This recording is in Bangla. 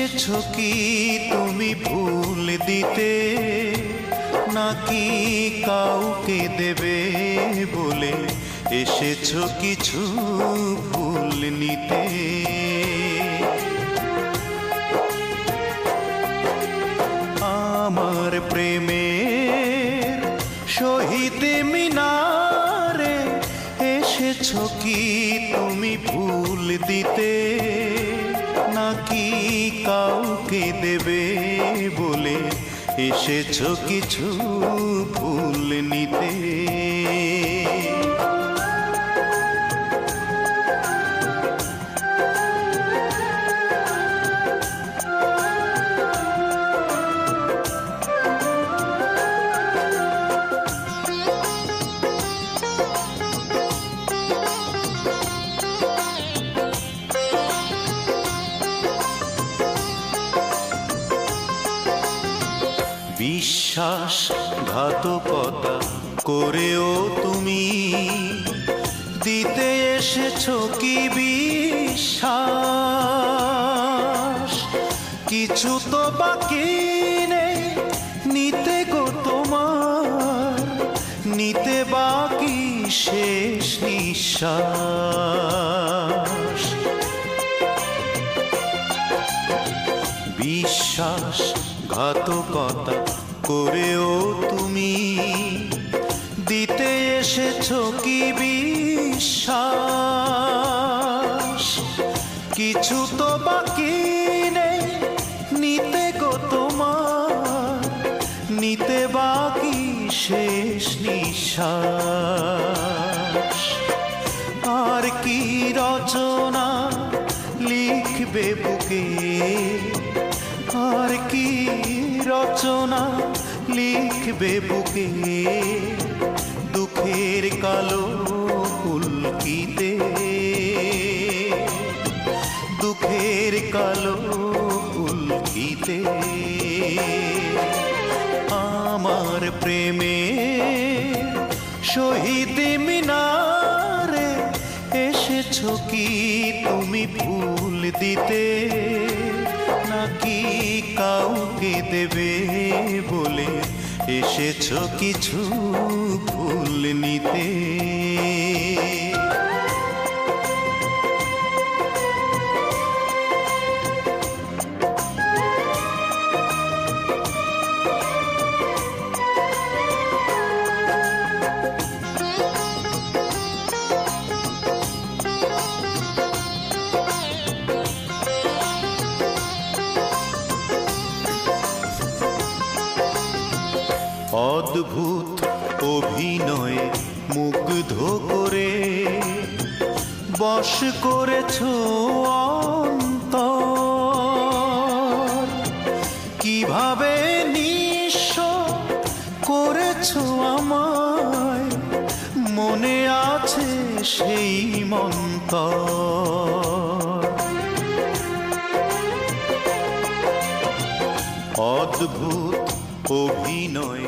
এসেছ কি তুমি ভুল দিতে? নাকি কাউকে দেবে বলে এসেছ কিছু ভুল নিতে? আমার প্রেমের শহীদ মিনারে এসেছ কি তুমি ভুল দিতে? নাকি কাউকে দেবে বলে? এসেছ কিছু ভুল নিতে। বিশ্বাস ঘাতকতা করেও তুমি দিতে এসেছ কি বিশ্বাস? কিছু তো বাকি নেই, নিতে গো তোমার, নিতে বাকি শেষ নিঃশ্বাস। বিশ্বাস, ঘাতকতা করেও তুমি দিতে এসেছ কি বিশ্বাস? কিছু তো বাকি নেই, নিতে গো তোমার, নিতে বাকি শেষ নিঃশ্বাস। আর কি রচনা লিখবে বুকে? আর কি রচনা? লিখবে বুকে। দুঃখের কালো ফুলকিতে। দুঃখের কালো ফুলকিতে। আমার প্রেমে শহীদ মিনারে এসেছ কি তুমি ভুল দিতে? নাকি কাউকে দেবে বলে? এসেছ কিছু ভুল নিতে। অদ্ভুত অভিনয়ে মুগ্ধ করে বশ করেছ অন্তর। কীভাবে নিঃস্ব করেছ আমায়? মনে আছে সেই মন্তর। অদ্ভুত অভিনয়